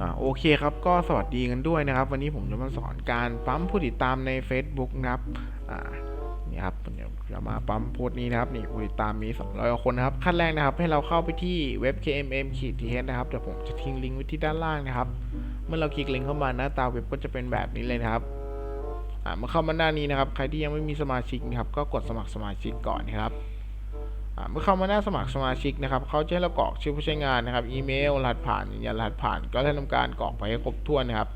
อ่าโอเคครับก็สวัสดีกันด้วยนะครับ วันนี้ผมจะมาสอนการปั๊มผู้ติดตามใน Facebook นะครับอ่านี่ครับเดี๋ยวเรามาปั๊มโพสต์นี้นะครับนี่ผู้ติดตามมี 200คนนะครับขั้นแรกนะครับ ให้เราเข้าไปที่เว็บ kmm ขีด th นะครับเดี๋ยวผมจะทิ้งลิงก์ไว้ที่ด้านล่างนะครับ เมื่อเราคลิกลิงก์เข้ามาหน้าตาเว็บก็จะเป็นแบบนี้เลยนะครับอ่าเมื่อเข้ามาหน้านี้นะครับ ใครที่ยังไม่มีสมาชิกนะครับ ก็กดสมัครสมาชิกก่อนนะครับ เมื่อเข้ามาหน้าสมัครสมาชิกนะครับเขาจะให้เรากรอกชื่อผู้ใช้งานนะครับ อีเมล รหัสผ่านยืนยันรหัสผ่าน ก็ได้ทำการกรอกไปให้ครบถ้วนนะครับ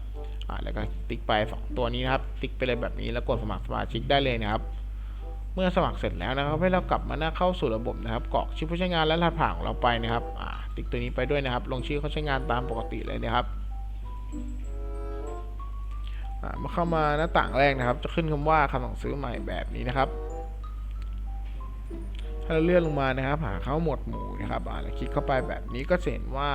แล้วก็ติ๊กไปสองตัวนี้นะครับ ติ๊กไปเลยแบบนี้แล้วกดสมัครสมาชิกได้เลยนะครับ เมื่อสมัครเสร็จแล้วนะครับ ให้เรากลับมาหน้าเข้าสู่ระบบนะครับกรอกชื่อผู้ใช้งานและรหัสผ่านของเราไปนะครับติ๊กตัวนี้ไปด้วยนะครับ ลงชื่อเขาใช้งานตามปกติเลยนะครับเมื่อเข้ามาหน้าต่างแรกนะครับ จะขึ้นคำว่าคำสั่งซื้อใหม่แบบนี้นะครับ ถ้าเราเลื่อนลงมานะครับ หาเข้าหมวดหมู่นะครับอ่าคลิกเข้าไปแบบนี้ก็เห็นว่า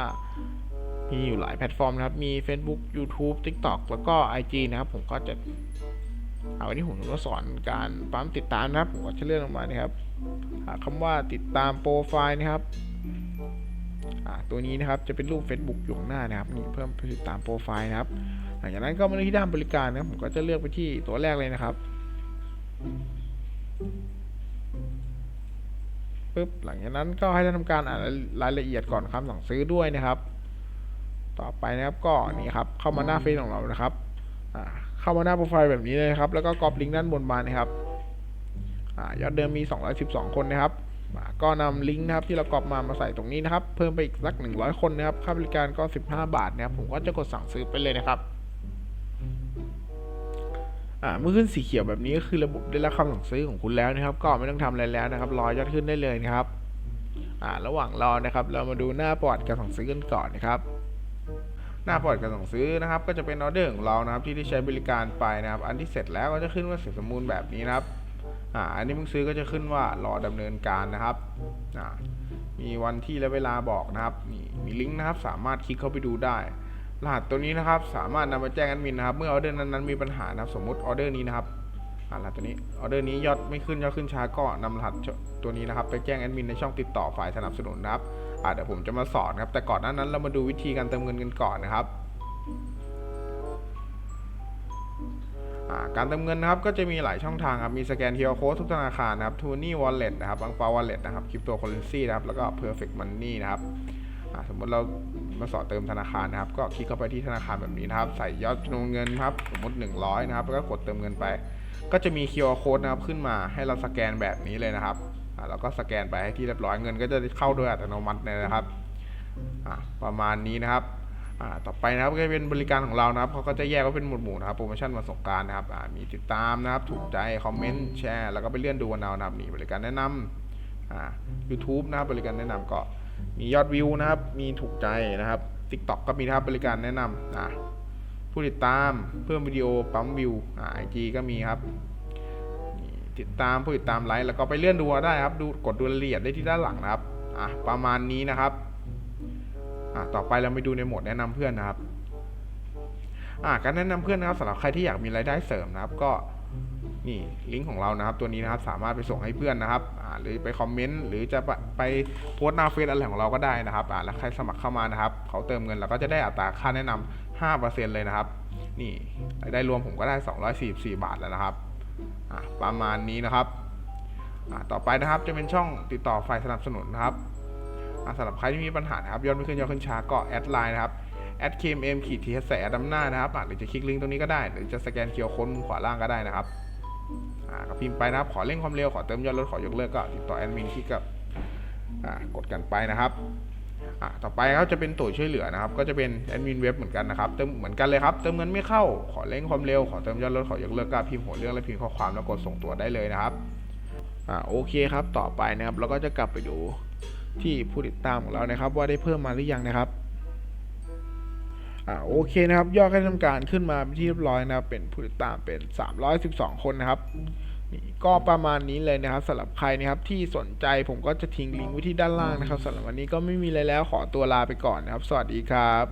มีอยู่หลายแพลตฟอร์มนะครับ มี Facebook YouTube TikTok แล้วก็ IG นะครับ ผมก็จะ เอาวันนี้ผมจะมาสอนการปั๊มติดตามนะครับ ผมก็จะเลื่อนลงมานะครับ หาคำว่าติดตามโปรไฟล์นะครับตัวนี้นะครับจะเป็นรูป Facebook อยู่หน้านะครับนี่เพิ่มติดตามโปรไฟล์นะครับ หลังจากนั้นก็มาที่ด้านบริการนะครับผมก็จะเลือกไปที่ตัวแรกเลยนะครับ ปุ๊บหลังจากนั้นก็ให้ท่านทำการอ่านรายละเอียดก่อนคำสั่งซื้อด้วยนะครับ ต่อไปนะครับก็นี่ครับเข้ามาหน้าเฟซของเรานะครับเข้ามาหน้าโปรไฟล์แบบนี้เลยครับ แล้วก็กรอบลิงก์ด้านบนมานะครับอยอดเดิมมี 212 คนนะครับก็นำลิงก์นะครับที่เรากรอบมามาใส่ตรงนี้นะครับ เพิ่มไปอีกสัก 100 คนนะครับค่าบริการก็ 15 บาทนะครับผมก็จะกดสั่งซื้อไปเลยนะครับ อ่าเมื่อขึ้นสีเขียวแบบนี้ก็คือระบบได้รับคำสั่งซื้อของคุณแล้วนะครับ ก็ไม่ต้องทำอะไรแล้วนะครับ รอยอดขึ้นได้เลยนะครับอ่าระหว่างรอนะครับ เรามาดูหน้าประวัติการสั่งซื้อกันก่อนนะครับ หน้าประวัติการสั่งซื้อนะครับ ก็จะเป็นออเดอร์ของเรานะครับ ที่ได้ใช้บริการไปนะครับ อันที่เสร็จแล้วก็จะขึ้นว่าเสร็จสมบูรณ์แบบนี้นะครับอ่าอันนี้เพิ่งซื้อก็จะขึ้นว่ารอดำเนินการนะครับอ่ามีวันที่และเวลาบอกนะครับนี่มีลิงก์นะครับ สามารถคลิกเข้าไปดูได้ รหัสตัวนี้นะครับสามารถนำมาแจ้งแอดมินนะครับ เมื่อออเดอร์นั้นๆมีปัญหานะครับ สมมุติออเดอร์นี้นะครับรหัสตัวนี้ออเดอร์นี้ยอดไม่ขึ้นยอดขึ้นช้าก็นำรหัสตัวนี้นะครับ ไปแจ้งแอดมินในช่องติดต่อฝ่ายสนับสนุนนะครับอ่าเดี๋ยวผมจะมาสอนครับ แต่ก่อนหน้านั้นเรามาดูวิธีการเติมเงินกันก่อนนะครับการเติมเงินนะครับก็จะมีหลายช่องทางครับ มีสแกน QR Code ทุกธนาคารนะครับ t o n y Wallet นะครับบังปา Wallet นะครับ Cryptocurrency นะครับ แล้วก็ Perfect Money นะครับ สมมติเรามาสอดเติมธนาคารนะครับ ก็คลิกเข้าไปที่ธนาคารแบบนี้นะครับ ใส่ยอดจำนวนเงินครับ สมมติ 100 นะครับ แล้วก็กดเติมเงินไป ก็จะมี QR code นะครับขึ้นมาให้เราสแกนแบบนี้เลยนะครับแล้วก็สแกนไปให้ที่เรียบร้อยเงิน ก็จะเข้าโดยอัตโนมัติเลยนะครับประมาณนี้นะครับต่อไปนะครับก็จะเป็นบริการของเรานะครับเขาก็จะแยกไว้เป็นหมวดหมู่นะครับโปรโมชั่นวันสงการนะครับมีติดตามนะครับ ถูกใจคอมเมนต์แชร์แล้วก็ไปเลื่อนดูกันเอานะครับนี่บริการแนะนำอ่า YouTube นะครับบริการแนะนำก็ มียอดวิวนะครับ มีถูกใจนะครับ TikTok ก็มีนะครับบริการแนะนำอะผู้ติดตามเพิ่มวิดีโอปั๊มวิวไอจีก็มีครับ ติดตามผู้ติดตามไลค์แล้วก็ไปเลื่อนดูได้ครับ ดูกดดูรายละเอียดได้ที่ด้านหลังนะครับอะประมาณนี้นะครับอะต่อไปเราไปดูในโหมดแนะนำเพื่อนนะครับอะการแนะนำเพื่อนนะครับสำหรับใครที่อยากมีรายได้เสริมนะครับ ก็ นี่ลิงก์ของเรานะครับ ตัวนี้นะครับสามารถไปส่งให้เพื่อนนะครับหรือไปคอมเมนต์หรือจะไปโพสต์หน้าเฟซอะไรของเราก็ได้นะครับแล้วใครสมัครเข้ามานะครับเขาเติมเงินเราก็จะได้อัตราค่าแนะนำ5%เลยนะครับ นี่รายได้รวมผมก็ได้ 244 บาทแล้วนะครับประมาณนี้นะครับต่อไปนะครับจะเป็นช่องติดต่อฝ่ายสนับสนุนนะครับสำหรับใครที่มีปัญหานะครับยอดไม่ขึ้นยอดขึ้นช้าก็แอดไลน์นะครับแอด KMM ขีดทีใส่แอดดำหน้านะครับหรือจะคลิกลิงก์ตรงนี้ก็ได้ หรือจะสแกนเคียวค้ดมุมขวาล่างก็ได้นะครับ อ่าก็พิมพ์ไปนะครับ ขอเร่งความเร็ว ขอเติมยอดลดขอยกเลิกก็ติดต่อแอดมินที่กับอ่ากดกันไปนะครับอ่าต่อไปเขาจะเป็นตัวช่วยเหลือนะครับ ก็จะเป็นแอดมินเว็บเหมือนกันนะครับ เติมเหมือนกันเลยครับ เติมเงินไม่เข้า ขอเร่งความเร็ว ขอเติมยอดลดขอยกเลิกก็พิมพ์หัวเรื่องและพิมพ์ข้อความแล้วกดส่งตัวได้เลยนะครับอ่าโอเคครับ ต่อไปนะครับ เราก็จะกลับไปดูที่ผู้ติดตามของเรานะครับ ว่าได้เพิ่มมาหรือยังนะครับ อ่าโอเคนะครับ ยอดการทำการขึ้นมาเป็นที่เรียบร้อยนะครับ เป็นผู้ติดตามเป็น 312 คนนะครับนี่ก็ประมาณนี้เลยนะครับสำหรับใครนะครับที่สนใจผมก็จะทิ้งลิงก์ไว้ที่ด้านล่างนะครับสำหรับวันนี้ก็ไม่มีอะไรแล้วขอตัวลาไปก่อนนะครับ สวัสดีครับ